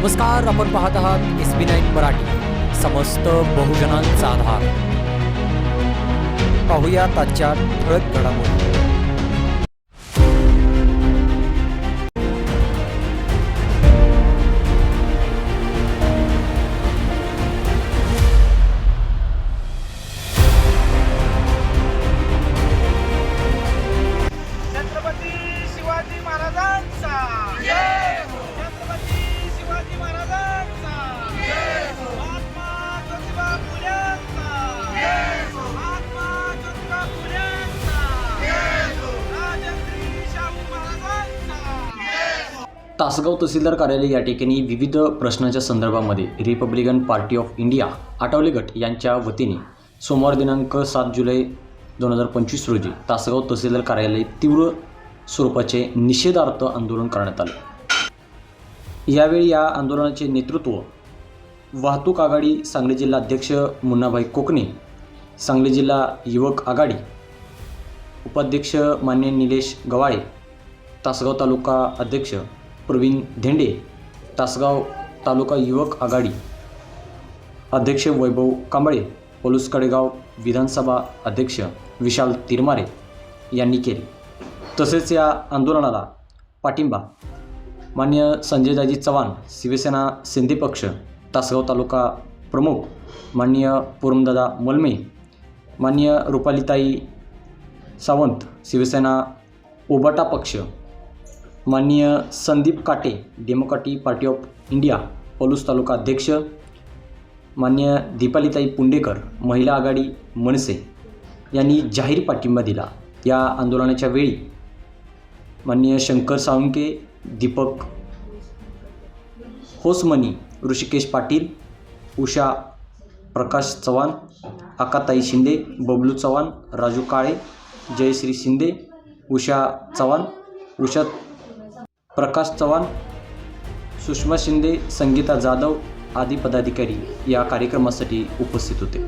नमस्कार आपण पाहत आहात एस बी नाईन मराठी. समस्त बहुजनांचा आधार. पाहूया आजच्या ठळक घडामोडी. तासगाव तहसीलदार कार्यालय या ठिकाणी विविध प्रश्नाच्या संदर्भामध्ये Republican Party of India Athawale गट यांच्या वतीने सोमवार दिनांक सात जुलै दोन हजार पंचवीस रोजी तासगाव तहसीलदार कार्यालय तीव्र स्वरूपाचे निषेधार्थ आंदोलन करण्यात आले. यावेळी या आंदोलनाचे नेतृत्व वाहतूक आघाडी सांगली जिल्हा अध्यक्ष मुन्नाभाई कोकणे सांगली जिल्हा युवक आघाडी उपाध्यक्ष मान्य निलेश गवाळे तासगाव तालुका अध्यक्ष प्रवीण धेंडे तासगाव तालुका युवक आघाडी. अध्यक्ष वैभव कांबळे पलूस कडेगाव विधानसभा अध्यक्ष विशाल तिरमारे यांनी केले. तसेच या आंदोलनाला पाठिंबा मान्य संजयदाजी चव्हाण शिवसेना सिंधी पक्ष तासगाव तालुका प्रमुख मान्य पूर्णदादा मलमे मान्य रुपालीताई सावंत शिवसेना ओबाटा पक्ष माननीय Sandeep Kate Democratic Party of India Palus taluka अध्यक्ष मान्य दीपालीताई पुंडेकर महिला आघाडी मनसे यांनी जाहीर पाठिंबा दिला. या आंदोलनाच्या वेळी माननीय शंकर साळुंके दीपक होसमनी ऋषिकेश पाटील उषा प्रकाश चव्हाण आकाताई शिंदे बबलू चव्हाण राजू काळे जयश्री शिंदे उषा चव्हाण उषा प्रकाश चव्हाण सुषमा शिंदे संगीता जाधव आदी पदाधिकारी या कार्यक्रमासाठी उपस्थित होते.